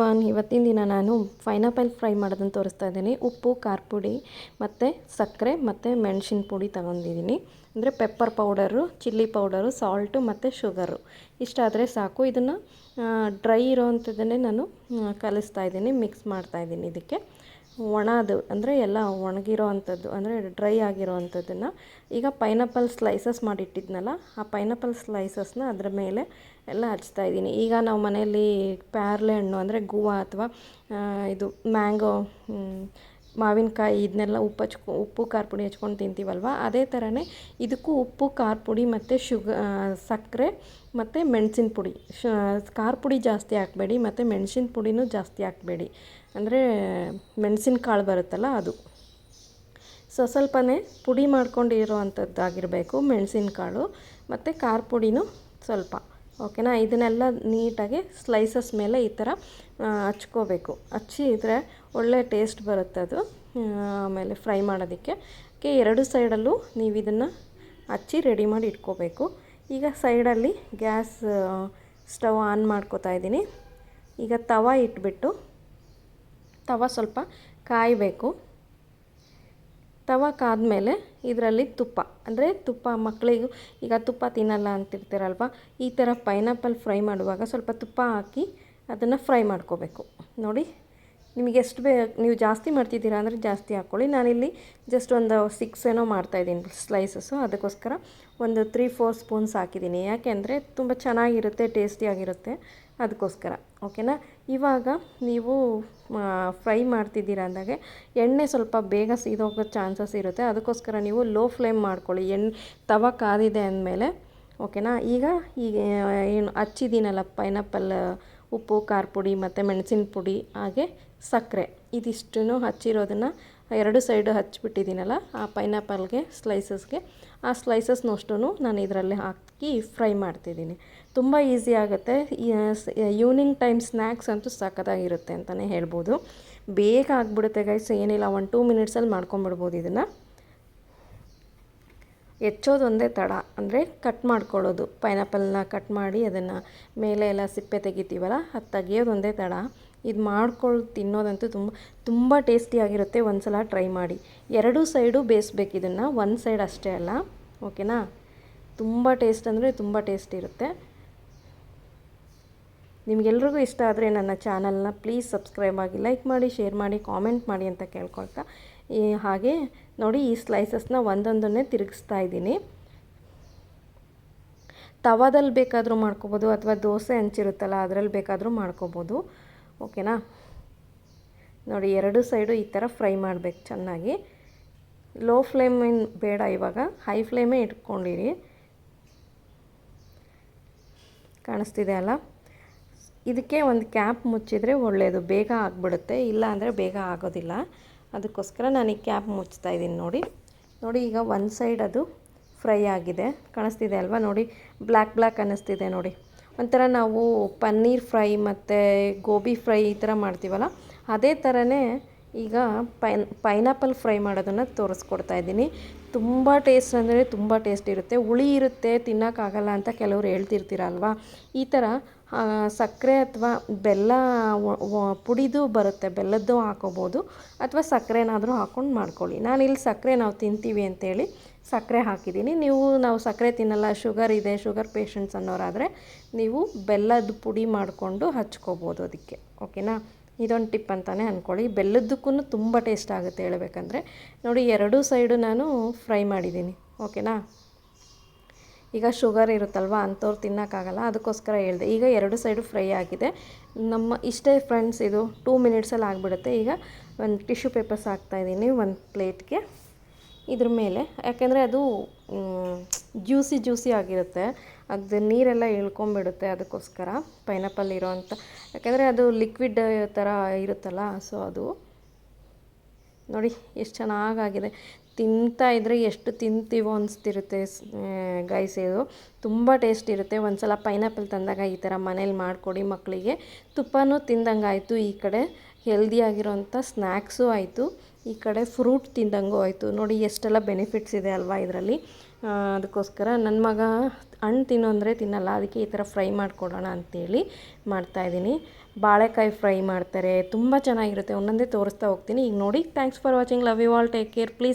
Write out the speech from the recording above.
Everyone ಇವತ್ತಿನ ದಿನ ನಾನು ಪೈನಾಪಲ್ ಫ್ರೈ ಮಾಡೋದನ್ನು ತೋರಿಸ್ತಾ ಇದ್ದೀನಿ. ಉಪ್ಪು, ಖಾರ ಪುಡಿ ಮತ್ತು ಸಕ್ಕರೆ ಮತ್ತು ಮೆಣಸಿನ ಪುಡಿ ತಗೊಂಡಿದ್ದೀನಿ. ಅಂದರೆ pepper powder chilli powder salt ಮತ್ತು ಶುಗರು ಇಷ್ಟಾದರೆ ಸಾಕು. ಇದನ್ನು ಡ್ರೈ ಇರೋವಂಥದ್ದನ್ನೇ ನಾನು ಕಲಿಸ್ತಾ ಇದ್ದೀನಿ ಮಿಕ್ಸ್ ಮಾಡ್ತಾ ಇದ್ದೀನಿ ಇದಕ್ಕೆ. ಒಣದು ಅಂದರೆ ಎಲ್ಲ ಒಣಗಿರೋ ಅಂಥದ್ದು, ಅಂದರೆ ಡ್ರೈ ಆಗಿರೋ ಅಂಥದ್ದನ್ನು ಈಗ ಪೈನಾಪಲ್ ಸ್ಲೈಸಸ್ ಮಾಡಿಟ್ಟಿದ್ನಲ್ಲ, ಆ ಪೈನಾಪಲ್ ಸ್ಲೈಸಸ್ನ ಅದರ ಮೇಲೆ ಎಲ್ಲ ಹಚ್ತಾ ಇದ್ದೀನಿ. ಈಗ ನಾವು ಮನೆಯಲ್ಲಿ ಪ್ಯಾರ್ಲೆ ಹಣ್ಣು, ಅಂದರೆ ಗುವಾ ಅಥವಾ ಇದು ಮ್ಯಾಂಗೋ ಮಾವಿನಕಾಯಿ ಇದನ್ನೆಲ್ಲ ಉಪ್ಪು ಹಚ್ಕೊ, ಉಪ್ಪು ಖಾರ ಪುಡಿ ಹಚ್ಕೊಂಡು ತಿಂತೀವಲ್ವ? ಅದೇ ಥರನೇ ಇದಕ್ಕೂ ಉಪ್ಪು ಖಾರ ಪುಡಿ ಮತ್ತು ಶುಗ ಸಕ್ಕರೆ ಮತ್ತು ಮೆಣಸಿನ ಪುಡಿ. ಶ ಖಾರ ಪುಡಿ ಜಾಸ್ತಿ ಹಾಕಬೇಡಿ ಮತ್ತು ಮೆಣಸಿನ ಪುಡಿನೂ ಜಾಸ್ತಿ ಹಾಕಬೇಡಿ. ಅಂದರೆ ಮೆಣಸಿನ ಕಾಳು ಬರುತ್ತಲ್ಲ ಅದು. ಸೊ, ಸ್ವಲ್ಪನೇ ಪುಡಿ ಮಾಡ್ಕೊಂಡಿರೋ ಅಂಥದ್ದಾಗಿರಬೇಕು ಮೆಣಸಿನಕಾಳು ಮತ್ತು ಖಾರ ಪುಡಿನೂ ಸ್ವಲ್ಪ. ಓಕೆನಾ? ಇದನ್ನೆಲ್ಲ ನೀಟಾಗಿ ಸ್ಲೈಸಸ್ ಮೇಲೆ ಈ ಥರ ಹಚ್ಕೋಬೇಕು. ಹಚ್ಚಿದ್ರೆ ಒಳ್ಳೆ ಟೇಸ್ಟ್ ಬರುತ್ತೆ ಅದು. ಆಮೇಲೆ ಫ್ರೈ ಮಾಡೋದಕ್ಕೆ. ಓಕೆ, ಎರಡು ಸೈಡಲ್ಲೂ ನೀವು ಇದನ್ನು ಹಚ್ಚಿ ರೆಡಿ ಮಾಡಿ ಇಟ್ಕೋಬೇಕು. ಈಗ ಸೈಡಲ್ಲಿ ಗ್ಯಾಸ್ ಸ್ಟವ್ ಆನ್ ಮಾಡ್ಕೋತಾ ಇದ್ದೀನಿ. ಈಗ ತವ ಇಟ್ಬಿಟ್ಟು, ತವ ಸ್ವಲ್ಪ ಕಾಯಬೇಕು. ತವ ಕಾದ್ಮೇಲೆ ಇದರಲ್ಲಿ ತುಪ್ಪ, ಅಂದರೆ ತುಪ್ಪ ಮಕ್ಕಳಿಗೂ ಈಗ ತುಪ್ಪ ತಿನ್ನಲ್ಲ ಅಂತಿರ್ತೀರಲ್ವ, ಈ ಥರ ಪೈನಾಪಲ್ ಫ್ರೈ ಮಾಡುವಾಗ ಸ್ವಲ್ಪ ತುಪ್ಪ ಹಾಕಿ ಅದನ್ನು ಫ್ರೈ ಮಾಡ್ಕೋಬೇಕು. ನೋಡಿ ನಿಮಗೆ ಎಷ್ಟು ಬೇ ನೀವು ಜಾಸ್ತಿ ಮಾಡ್ತಿದ್ದೀರಾ ಅಂದರೆ ಜಾಸ್ತಿ ಹಾಕ್ಕೊಳ್ಳಿ. ನಾನಿಲ್ಲಿ ಜಸ್ಟ್ ಒಂದು ಸಿಕ್ಸ್ ಏನೋ ಮಾಡ್ತಾಯಿದ್ದೀನಿ ಸ್ಲೈಸಸ್ಸು ಅದಕ್ಕೋಸ್ಕರ ಒಂದು ತ್ರೀ ಫೋರ್ ಸ್ಪೂನ್ಸ್ ಹಾಕಿದ್ದೀನಿ. ಯಾಕೆಂದರೆ ತುಂಬ ಚೆನ್ನಾಗಿರುತ್ತೆ ಟೇಸ್ಟಿಯಾಗಿರುತ್ತೆ ಅದಕ್ಕೋಸ್ಕರ. ಓಕೆನಾ ಇವಾಗ ನೀವು ಫ್ರೈ ಮಾಡ್ತಿದ್ದೀರಾ ಅಂದಾಗೆ ಎಣ್ಣೆ ಸ್ವಲ್ಪ ಬೇಗ ಸೀದೋಗೋ ಚಾನ್ಸಸ್ ಇರುತ್ತೆ. ಅದಕ್ಕೋಸ್ಕರ ನೀವು ಲೋ ಫ್ಲೇಮ್ ಮಾಡ್ಕೊಳ್ಳಿ. ಎಣ್ಣೆ ತವ ಕಾದಿದೆ ಅಂದಮೇಲೆ. ಓಕೆನಾ ಈಗ ಈಗ ಏನು, ಹಚ್ಚಿದ್ದೀನಲ್ಲ ಪೈನಾಪಲ್ ಉಪ್ಪು, ಖಾರ ಪುಡಿ ಮತ್ತು ಮೆಣಸಿನ ಪುಡಿ ಹಾಗೆ ಸಕ್ಕರೆ. ಇದಿಷ್ಟನ್ನು ಹಚ್ಚಿರೋದನ್ನು ಎರಡು ಸೈಡು ಹಚ್ಚಿಬಿಟ್ಟಿದ್ದೀನಲ್ಲ ಆ ಪೈನಾಪಲ್ಗೆ ಸ್ಲೈಸಸ್ಗೆ ಆ ಸ್ಲೈಸಸ್ನೂ ಅಷ್ಟೂ ನಾನು ಇದರಲ್ಲಿ ಹಾಕಿ ಫ್ರೈ ಮಾಡ್ತಿದ್ದೀನಿ. ತುಂಬ ಈಸಿ ಆಗುತ್ತೆ. ಈವ್ನಿಂಗ್ ಟೈಮ್ ಸ್ನ್ಯಾಕ್ಸ್ ಅಂತೂ ಸಖತ್ತಾಗಿರುತ್ತೆ ಅಂತಲೇ ಹೇಳ್ಬೋದು. ಬೇಗ ಆಗಿಬಿಡುತ್ತೆ ಗೈಸ್ ಏನಿಲ್ಲ ಒನ್ ಟೂ ಮಿನಿಟ್ಸಲ್ಲಿ ಮಾಡ್ಕೊಂಬಿಡ್ಬೋದು ಇದನ್ನು. ಹೆಚ್ಚೋದು ಒಂದೇ ತಡ, ಅಂದರೆ ಕಟ್ ಮಾಡ್ಕೊಳ್ಳೋದು. ಪೈನಾಪಲ್ನ ಕಟ್ ಮಾಡಿ ಅದನ್ನು ಮೇಲೆ ಎಲ್ಲ ಸಿಪ್ಪೆ ತೆಗಿತೀವಲ್ಲ, ಅದು ತೆಗಿಯೋದು ಒಂದೇ ತಡ. ಇದು ಮಾಡ್ಕೊಂಡು ತಿನ್ನೋದಂತೂ ತುಂಬ ತುಂಬ ಟೇಸ್ಟಿಯಾಗಿರುತ್ತೆ ಒಂದು ಸಲ ಟ್ರೈ ಮಾಡಿ. ಎರಡೂ ಸೈಡು ಬೇಯಿಸ್ಬೇಕು ಇದನ್ನು. ಒಂದು ಸೈಡ್ ಅಷ್ಟೇ ಅಲ್ಲ. ಓಕೆನಾ? ತುಂಬ ಟೇಸ್ಟ್ ಅಂದರೆ ತುಂಬ ಟೇಸ್ಟ್ ಇರುತ್ತೆ. ನಿಮಗೆಲ್ರಿಗೂ ಇಷ್ಟ ಆದರೆ ನನ್ನ ಚಾನಲ್ನ ಪ್ಲೀಸ್ ಸಬ್ಸ್ಕ್ರೈಬ್ ಆಗಿ ಲೈಕ್ ಮಾಡಿ, ಶೇರ್ ಮಾಡಿ, ಕಾಮೆಂಟ್ ಮಾಡಿ ಅಂತ ಕೇಳ್ಕೊಳ್ತಾ. ಹಾಗೆ ನೋಡಿ ಈ ಸ್ಲೈಸಸ್ನ ಒಂದೊಂದನ್ನೇ ತಿರುಗಿಸ್ತಾ ಇದ್ದೀನಿ. ತವಾದಲ್ಲಿ ಬೇಕಾದರೂ ಮಾಡ್ಕೋಬೋದು ಅಥವಾ ದೋಸೆ ಹಂಚಿರುತ್ತಲ್ಲ ಅದರಲ್ಲಿ ಬೇಕಾದರೂ ಮಾಡ್ಕೋಬೋದು. ಓಕೆನಾ? ನೋಡಿ, ಎರಡು ಸೈಡು ಈ ಥರ ಫ್ರೈ ಮಾಡಬೇಕು ಚೆನ್ನಾಗಿ. ಲೋ ಫ್ಲೇಮ್ ಬೇಡ ಇವಾಗ. ಹೈ ಫ್ಲೇಮೇ ಇಟ್ಕೊಂಡಿರಿ. ಕಾಣಿಸ್ತಿದೆ ಅಲ್ಲ? ಇದಕ್ಕೆ ಒಂದು ಕ್ಯಾಪ್ ಮುಚ್ಚಿದರೆ ಒಳ್ಳೆಯದು ಬೇಗ ಆಗಿಬಿಡುತ್ತೆ. ಇಲ್ಲ ಅಂದರೆ ಬೇಗ ಆಗೋದಿಲ್ಲ. ಅದಕ್ಕೋಸ್ಕರ ನಾನು ಈ ಕ್ಯಾಪ್ ಮುಚ್ತಾ ಇದ್ದೀನಿ ನೋಡಿ. ನೋಡಿ, ಈಗ ಒಂದು ಸೈಡ್ ಅದು ಫ್ರೈ ಆಗಿದೆ. ಕಾಣಿಸ್ತಿದೆ ಅಲ್ವಾ? ನೋಡಿ, ಬ್ಲ್ಯಾಕ್ ಬ್ಲ್ಯಾಕ್ ಅನ್ನಿಸ್ತಿದೆ ನೋಡಿ. ಒಂಥರ ನಾವು ಪನ್ನೀರ್ ಫ್ರೈ ಮತ್ತು ಗೋಬಿ ಫ್ರೈ ಈ ಥರ ಮಾಡ್ತೀವಲ್ಲ, ಅದೇ ಥರನೇ ಈಗ ಪೈನ್, ಪೈನಾಪಲ್ ಫ್ರೈ ಮಾಡೋದನ್ನು ತೋರಿಸ್ಕೊಡ್ತಾ ಇದ್ದೀನಿ. ತುಂಬ ಟೇಸ್ಟ್ ಅಂದರೆ ತುಂಬ ಟೇಸ್ಟ್ ಇರುತ್ತೆ. ಹುಳಿ ಇರುತ್ತೆ ತಿನ್ನೋಕ್ಕಾಗಲ್ಲ ಅಂತ ಕೆಲವರು ಹೇಳ್ತಿರ್ತೀರಲ್ವ? ಈ ಥರ ಸಕ್ಕರೆ ಅಥವಾ ಬೆಲ್ಲ ಪುಡಿದು ಬರುತ್ತೆ, ಬೆಲ್ಲದ್ದು ಹಾಕೋಬೋದು, ಅಥವಾ ಸಕ್ಕರೆನಾದರೂ ಹಾಕ್ಕೊಂಡು ಮಾಡ್ಕೊಳ್ಳಿ. ನಾನಿಲ್ಲಿ ಸಕ್ಕರೆ ನಾವು ತಿಂತೀವಿ ಅಂತೇಳಿ ಸಕ್ಕರೆ ಹಾಕಿದ್ದೀನಿ. ನೀವು ನಾವು ಸಕ್ಕರೆ ತಿನ್ನಲ್ಲ, ಶುಗರ್ ಇದೆ, ಶುಗರ್ ಪೇಷಂಟ್ಸ್ ಅನ್ನೋರಾದರೆ ನೀವು ಬೆಲ್ಲದ ಪುಡಿ ಮಾಡಿಕೊಂಡು ಹಚ್ಕೋಬೋದು ಅದಕ್ಕೆ, ಓಕೆನಾ? ಇದೊಂದು ಟಿಪ್ ಅಂತಲೇ ಅಂದ್ಕೊಳ್ಳಿ ಬೆಲ್ಲದಕ್ಕೂ ತುಂಬ ಟೇಸ್ಟ್ ಆಗುತ್ತೆ ಹೇಳಬೇಕಂದ್ರೆ. ನೋಡಿ, ಎರಡೂ ಸೈಡು ನಾನು ಫ್ರೈ ಮಾಡಿದ್ದೀನಿ, ಓಕೆನಾ? ಈಗ ಶುಗರ್ ಇರುತ್ತಲ್ವ, ಅಂಥವ್ರು ತಿನ್ನೋಕ್ಕಾಗಲ್ಲ, ಅದಕ್ಕೋಸ್ಕರ ಹೇಳಿದೆ. ಈಗ ಎರಡು ಸೈಡು ಫ್ರೈ ಆಗಿದೆ. ನಮ್ಮ ಇಷ್ಟೇ ಫ್ರೆಂಡ್ಸ್ ಇದು ಟೂ ಮಿನಿಟ್ಸಲ್ಲಿ ಆಗಿಬಿಡುತ್ತೆ. ಈಗ ಒಂದು ಟಿಶ್ಯೂ ಪೇಪರ್ಸ್ ಹಾಕ್ತಾಯಿದ್ದೀನಿ ಒಂದು ಪ್ಲೇಟ್ಗೆ. ಇದ್ರ ಮೇಲೆ. ಯಾಕೆಂದರೆ ಅದು ಜ್ಯೂಸಿ ಜ್ಯೂಸಿ ಆಗಿರುತ್ತೆ. ಅದು ನೀರೆಲ್ಲ ಇಳ್ಕೊಂಬಿಡುತ್ತೆ ಅದಕ್ಕೋಸ್ಕರ ಪೈನಾಪಲ್ ಇರೋವಂಥ ಯಾಕೆಂದರೆ ಅದು ಲಿಕ್ವಿಡ್ ಥರ ಇರುತ್ತಲ್ಲ, ಸೊ ಅದು. ನೋಡಿ, ಎಷ್ಟು ಚೆನ್ನಾಗಾಗಿದೆ. ತಿಂತಾ ಇದ್ದರೆ ಎಷ್ಟು ತಿಂತೀವೋ ಅನಿಸ್ತಿರುತ್ತೆ ಗೈಸ್ ಇದು. ತುಂಬ ಟೇಸ್ಟ್ ಇರುತ್ತೆ. ಒಂದ್ಸಲ ಪೈನಾಪಲ್ ತಂದಾಗ ಈ ಥರ ಮನೇಲಿ ಮಾಡಿಕೊಡಿ ಮಕ್ಕಳಿಗೆ ತುಪ್ಪನೂ ತಿಂದಂಗೆ ಆಯಿತು ಈ ಕಡೆ. ಹೆಲ್ದಿಯಾಗಿರೋಂಥ ಸ್ನ್ಯಾಕ್ಸು ಆಯಿತು. ಈ ಕಡೆ ಫ್ರೂಟ್ ತಿಂದಂಗೂ ಆಯಿತು. ನೋಡಿ, ಎಷ್ಟೆಲ್ಲ ಬೆನಿಫಿಟ್ಸ್ ಇದೆ ಅಲ್ವಾ ಇದರಲ್ಲಿ. ಅದಕ್ಕೋಸ್ಕರ ನನ್ನ ಮಗ ಹಣ್ಣು ತಿನ್ನೋ ಅಂದರೆ ತಿನ್ನಲ್ಲ. ಅದಕ್ಕೆ ಈ ಥರ ಫ್ರೈ ಮಾಡಿಕೊಡೋಣ ಅಂತೇಳಿ ಮಾಡ್ತಾಯಿದ್ದೀನಿ ಬಾಳೆಕಾಯಿ ಫ್ರೈ ಮಾಡ್ತಾರೆ. ತುಂಬ ಚೆನ್ನಾಗಿರುತ್ತೆ. ಒಂದೊಂದೇ ತೋರಿಸ್ತಾ ಹೋಗ್ತೀನಿ. ಈಗ ನೋಡಿ thanks for watching love you all take care please